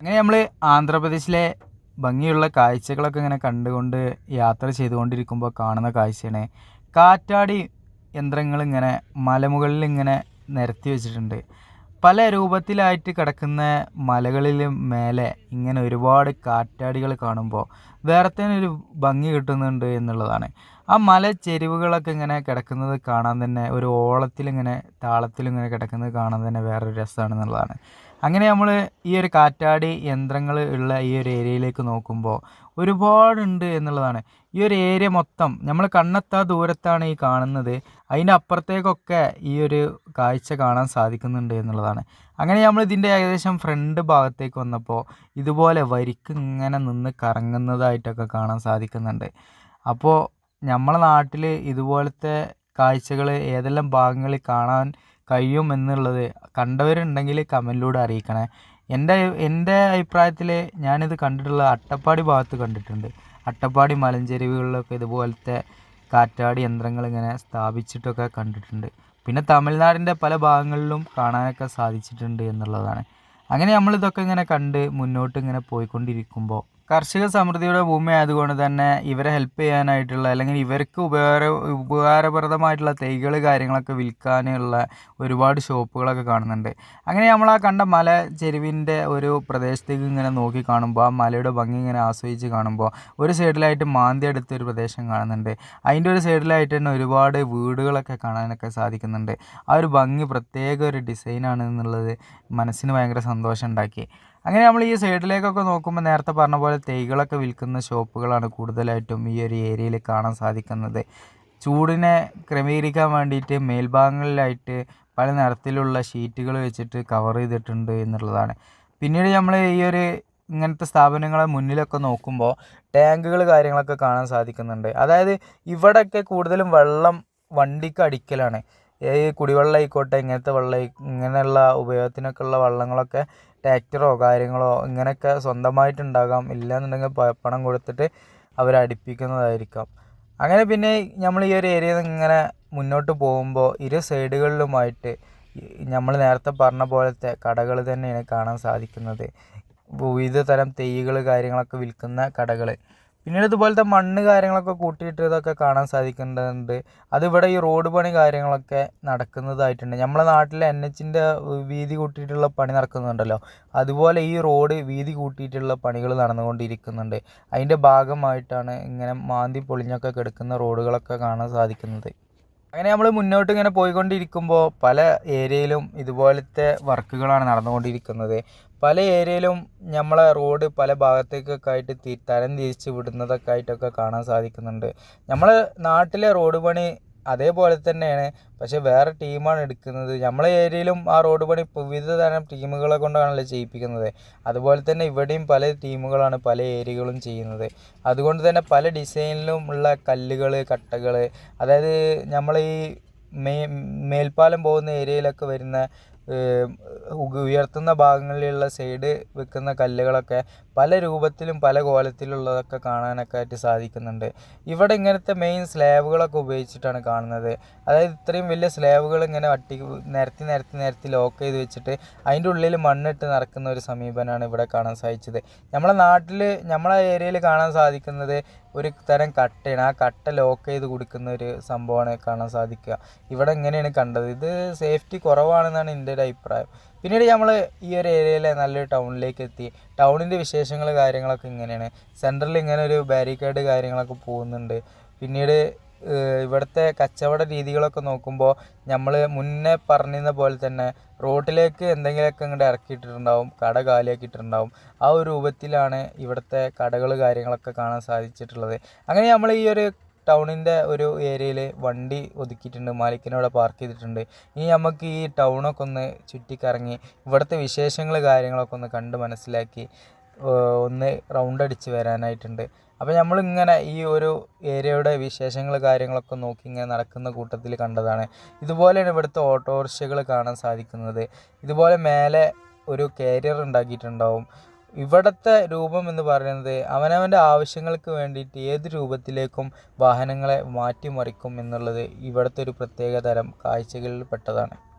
അങ്ങനെ നമ്മൾ ആന്ധ്രാപ്രദേശിലെ ഭംഗിയുള്ള കാഴ്ചകളൊക്കെ ഇങ്ങനെ കണ്ടുകൊണ്ട് യാത്ര ചെയ്തുകൊണ്ടിരിക്കുമ്പോൾ കാണുന്ന കാഴ്ചയാണ്. കാറ്റാടി യന്ത്രങ്ങൾ ഇങ്ങനെ മലമുകളിൽ ഇങ്ങനെ നിരത്തി വെച്ചിട്ടുണ്ട്. പല രൂപത്തിലായിട്ട് കിടക്കുന്ന മലകളിലും മേലെ ഇങ്ങനെ ഒരുപാട് കാറ്റാടികൾ കാണുമ്പോൾ വേറെ തന്നെ ഒരു ഭംഗി കിട്ടുന്നുണ്ട് എന്നുള്ളതാണ്. ആ മല ചെരുവുകളൊക്കെ ഇങ്ങനെ കിടക്കുന്നത് കാണാൻ തന്നെ ഒരു ഓളത്തിലിങ്ങനെ താളത്തിലിങ്ങനെ കിടക്കുന്നത് കാണാൻ തന്നെ വേറൊരു രസമാണെന്നുള്ളതാണ് അങ്ങനെ നമ്മൾ ഈ ഒരു കാറ്റാടി യന്ത്രങ്ങൾ ഉള്ള ഈ ഒരു ഏരിയയിലേക്ക് നോക്കുമ്പോൾ ഒരുപാടുണ്ട് എന്നുള്ളതാണ്. ഈ ഒരു ഏരിയ മൊത്തം നമ്മൾ കണ്ണെത്താ ദൂരത്താണ് ഈ കാണുന്നത്. അതിന്റെ അപ്പുറത്തേക്കൊക്കെ ഈ ഒരു കാഴ്ച കാണാൻ സാധിക്കുന്നുണ്ട് എന്നുള്ളതാണ്. അങ്ങനെ നമ്മൾ ഇതിന്റെ ഏകദേശം ഫ്രണ്ട് ഭാഗത്തേക്ക് വന്നപ്പോൾ ഇതുപോലെ വരിക്ക് ഇങ്ങനെ നിന്ന് കറങ്ങുന്നതായിട്ടൊക്കെ കാണാൻ സാധിക്കുന്നുണ്ട്. അപ്പോൾ നമ്മളെ നാട്ടിൽ ഇതുപോലത്തെ കാഴ്ചകൾ ഏതെല്ലാം ഭാഗങ്ങളിൽ കാണാൻ കഴിയും എന്നുള്ളത് കണ്ടവരുണ്ടെങ്കിൽ കമന്റിലൂടെ അറിയിക്കണേ. എന്റെ എന്റെ അഭിപ്രായത്തിൽ ഞാനിത് കണ്ടിട്ടുള്ള അട്ടപ്പാടി ഭാഗത്ത് കണ്ടിട്ടുണ്ട്. അട്ടപ്പാടി മലഞ്ചെരുവുകളിലൊക്കെ ഇതുപോലത്തെ കാറ്റാടി യന്ത്രങ്ങൾ ഇങ്ങനെ സ്ഥാപിച്ചിട്ടൊക്കെ കണ്ടിട്ടുണ്ട്. പിന്നെ തമിഴ്നാടിന്റെ പല ഭാഗങ്ങളിലും കാണാനൊക്കെ സാധിച്ചിട്ടുണ്ട് എന്നുള്ളതാണ്. അങ്ങനെ നമ്മളിതൊക്കെ ഇങ്ങനെ കണ്ട് മുന്നോട്ട് ഇങ്ങനെ പോയിക്കൊണ്ടിരിക്കുമ്പോൾ കർഷക സമൃദ്ധിയുടെ ഭൂമി ആയതുകൊണ്ട് തന്നെ ഇവരെ ഹെൽപ്പ് ചെയ്യാനായിട്ടുള്ള അല്ലെങ്കിൽ ഇവർക്ക് ഉപകാര ഉപകാരപ്രദമായിട്ടുള്ള തൈകൾ കാര്യങ്ങളൊക്കെ വിൽക്കാനുള്ള ഒരുപാട് ഷോപ്പുകളൊക്കെ കാണുന്നുണ്ട്. അങ്ങനെ നമ്മൾ ആ കണ്ട മല ചെരുവിന്റെ ഒരു പ്രദേശത്തേക്ക് ഇങ്ങനെ നോക്കി കാണുമ്പോൾ ആ മലയുടെ ഭംഗി ഇങ്ങനെ ആസ്വദിച്ച് കാണുമ്പോൾ ഒരു സൈഡിലായിട്ട് മാന്തി അടുത്ത ഒരു പ്രദേശം കാണുന്നുണ്ട്. അതിന്റെ ഒരു സൈഡിലായിട്ട് തന്നെ ഒരുപാട് വീടുകളൊക്കെ കാണാനൊക്കെ സാധിക്കുന്നുണ്ട്. ആ ഒരു ഭംഗി പ്രത്യേക ഒരു ഡിസൈനാണ് എന്നുള്ളത് മനസ്സിന് ഭയങ്കര സന്തോഷം ഉണ്ടാക്കി. അങ്ങനെ നമ്മൾ ഈ സൈഡിലേക്കൊക്കെ നോക്കുമ്പോൾ നേരത്തെ പറഞ്ഞ പോലെ തൈകളൊക്കെ വിൽക്കുന്ന ഷോപ്പുകളാണ് കൂടുതലായിട്ടും ഈ ഒരു ഏരിയയിൽ കാണാൻ സാധിക്കുന്നത്. ചൂടിനെ ക്രമീകരിക്കാൻ വേണ്ടിയിട്ട് മേൽഭാഗങ്ങളിലായിട്ട് പല നിറത്തിലുള്ള ഷീറ്റുകൾ വെച്ചിട്ട് കവർ ചെയ്തിട്ടുണ്ട് എന്നുള്ളതാണ്. പിന്നീട് നമ്മൾ ഈ ഒരു ഇങ്ങനത്തെ സ്ഥാപനങ്ങളെ മുന്നിലൊക്കെ നോക്കുമ്പോൾ ടാങ്കുകൾ കാര്യങ്ങളൊക്കെ കാണാൻ സാധിക്കുന്നുണ്ട്. അതായത് ഇവിടെയൊക്കെ കൂടുതലും വെള്ളം വണ്ടിക്ക് അടിക്കലാണ്. ഈ കുടിവെള്ളം ആയിക്കോട്ടെ ഇങ്ങനത്തെ വെള്ളം ഇങ്ങനെയുള്ള ഉപയോഗത്തിനൊക്കെ ഉള്ള വെള്ളങ്ങളൊക്കെ ട്രാക്ടറോ കാര്യങ്ങളോ ഇങ്ങനെയൊക്കെ സ്വന്തമായിട്ടുണ്ടാകാം. ഇല്ലയെന്നുണ്ടെങ്കിൽ പണം കൊടുത്തിട്ട് അവരെ അടുപ്പിക്കുന്നതായിരിക്കാം. അങ്ങനെ പിന്നെ നമ്മൾ ഈ ഒരു ഏരിയയിൽ നിന്ന് ഇങ്ങനെ മുന്നോട്ട് പോകുമ്പോൾ ഇരു സൈഡുകളിലുമായിട്ട് നമ്മൾ നേരത്തെ പറഞ്ഞ പോലത്തെ കടകൾ തന്നെയാണ് കാണാൻ സാധിക്കുന്നത്. വിവിധ തരം തെയ്യുകൾ കാര്യങ്ങളൊക്കെ വിൽക്കുന്ന കടകൾ. പിന്നീട് ഇതുപോലത്തെ മണ്ണ് കാര്യങ്ങളൊക്കെ കൂട്ടിയിട്ട് ഇതൊക്കെ കാണാൻ സാധിക്കുന്നുണ്ട്. അതിവിടെ ഈ റോഡ് പണി കാര്യങ്ങളൊക്കെ നടക്കുന്നതായിട്ടുണ്ട്. നമ്മളെ നാട്ടിലെ എൻ എച്ചിന്റെ വീതി കൂട്ടിയിട്ടുള്ള പണി നടക്കുന്നുണ്ടല്ലോ. അതുപോലെ ഈ റോഡ് വീതി കൂട്ടിയിട്ടുള്ള പണികൾ നടന്നുകൊണ്ടിരിക്കുന്നുണ്ട്. അതിന്റെ ഭാഗമായിട്ടാണ് ഇങ്ങനെ മാന്തി പൊളിഞ്ഞൊക്കെ കിടക്കുന്ന റോഡുകളൊക്കെ കാണാൻ സാധിക്കുന്നത്. അങ്ങനെ നമ്മൾ മുന്നോട്ട് ഇങ്ങനെ പോയിക്കൊണ്ടിരിക്കുമ്പോൾ പല ഏരിയയിലും ഇതുപോലത്തെ വർക്കുകളാണ് നടന്നുകൊണ്ടിരിക്കുന്നത്. പല ഏരിയയിലും നമ്മളെ റോഡ് പല ഭാഗത്തേക്കൊക്കെ ആയിട്ട് തരം തിരിച്ച് വിടുന്നതൊക്കെ ആയിട്ടൊക്കെ കാണാൻ സാധിക്കുന്നുണ്ട്. നമ്മളെ നാട്ടിലെ റോഡ് പണി അതേപോലെ തന്നെയാണ്. പക്ഷേ വേറെ ടീമാണ് എടുക്കുന്നത്. നമ്മളെ ഏരിയയിലും ആ റോഡ് പണി വിവിധ തരം ടീമുകളെ കൊണ്ടാണല്ലോ ചെയ്യിപ്പിക്കുന്നത്. അതുപോലെ തന്നെ ഇവിടെയും പല ടീമുകളാണ് പല ഏരിയകളും ചെയ്യുന്നത്. അതുകൊണ്ട് തന്നെ പല ഡിസൈനിലും ഉള്ള കല്ലുകൾ കട്ടകൾ അതായത് നമ്മൾ ഈ മേ മേൽപ്പാലം പോകുന്ന ഏരിയയിലൊക്കെ വരുന്ന ഉയർത്തുന്ന ഭാഗങ്ങളിലുള്ള സൈഡ് വെക്കുന്ന കല്ലുകളൊക്കെ പല രൂപത്തിലും പല കോലത്തിലുള്ളതൊക്കെ കാണാനൊക്കെ ആയിട്ട് സാധിക്കുന്നുണ്ട്. ഇവിടെ ഇങ്ങനത്തെ മെയിൻ സ്ലാബുകളൊക്കെ ഉപയോഗിച്ചിട്ടാണ് കാണുന്നത്. അതായത് ഇത്രയും വലിയ സ്ലാബുകൾ ഇങ്ങനെ വട്ടി നിരത്തി നിരത്തി നിരത്തി ലോക്ക് ചെയ്ത് വെച്ചിട്ട് അതിന്റെ ഉള്ളിൽ മണ്ണിട്ട് നടക്കുന്ന ഒരു സമീപനമാണ് ഇവിടെ കാണാൻ സാധിച്ചത്. നമ്മളെ നാട്ടിൽ നമ്മളെ ഏരിയയിൽ കാണാൻ സാധിക്കുന്നത് ഒരു തരം കട്ടയാണ്. ആ കട്ട ലോക്ക് ചെയ്ത് കൊടുക്കുന്ന ഒരു സംഭവമാണ് കാണാൻ സാധിക്കുക. ഇവിടെ എങ്ങനെയാണ് കണ്ടത്? ഇത് സേഫ്റ്റി കുറവാണെന്നാണ് എന്റെ ഒരു അഭിപ്രായം. പിന്നീട് നമ്മൾ ഈ ഒരു ഏരിയയിലെ നല്ലൊരു ടൗണിലേക്ക് എത്തി. ടൗണിന്റെ വിശേഷങ്ങൾ കാര്യങ്ങളൊക്കെ ഇങ്ങനെയാണ്. സെന്ററിൽ ഇങ്ങനെ ഒരു ബാരിക്കേഡ് കാര്യങ്ങളൊക്കെ പോകുന്നുണ്ട്. പിന്നീട് ഇവിടുത്തെ കച്ചവട രീതികളൊക്കെ നോക്കുമ്പോൾ നമ്മൾ മുന്നേ പറഞ്ഞിരുന്ന പോലെ തന്നെ റോട്ടിലേക്ക് എന്തെങ്കിലുമൊക്കെ ഇങ്ങോട്ട് ഇറക്കിയിട്ടുണ്ടാവും കട കാലിയാക്കിയിട്ടുണ്ടാവും. ആ ഒരു രൂപത്തിലാണ് ഇവിടുത്തെ കടകൾ കാര്യങ്ങളൊക്കെ കാണാൻ സാധിച്ചിട്ടുള്ളത്. അങ്ങനെ നമ്മൾ ഈ ഒരു ടൗണിന്റെ ഒരു ഏരിയയിൽ വണ്ടി ഒതുക്കിയിട്ടുണ്ട് മാലിക്കിനവിടെ പാർക്ക് ചെയ്തിട്ടുണ്ട്. ഇനി നമുക്ക് ഈ ടൗണൊക്കെ ഒന്ന് ചുറ്റിക്കറങ്ങി ഇവിടുത്തെ വിശേഷങ്ങൾ കാര്യങ്ങളൊക്കെ ഒന്ന് കണ്ട് മനസ്സിലാക്കി ഒന്ന് റൗണ്ട് അടിച്ച് വരാനായിട്ടുണ്ട്. അപ്പോൾ നമ്മളിങ്ങനെ ഈ ഒരു ഏരിയയുടെ വിശേഷങ്ങൾ കാര്യങ്ങളൊക്കെ നോക്കി ഇങ്ങനെ നടക്കുന്ന കൂട്ടത്തിൽ കണ്ടതാണ്. ഇതുപോലെയാണ് ഇവിടുത്തെ ഓട്ടോറിക്ഷകൾ കാണാൻ സാധിക്കുന്നത്. ഇതുപോലെ മേലെ ഒരു കാരിയർ ഉണ്ടാക്കിയിട്ടുണ്ടാവും. ഇവിടുത്തെ രൂപം എന്ന് പറയുന്നത് അവനവന്റെ ആവശ്യങ്ങൾക്ക് വേണ്ടിയിട്ട് ഏത് രൂപത്തിലേക്കും വാഹനങ്ങളെ മാറ്റിമറിക്കും എന്നുള്ളത് ഇവിടുത്തെ ഒരു പ്രത്യേക തരം കാഴ്ചകളിൽ പെട്ടതാണ്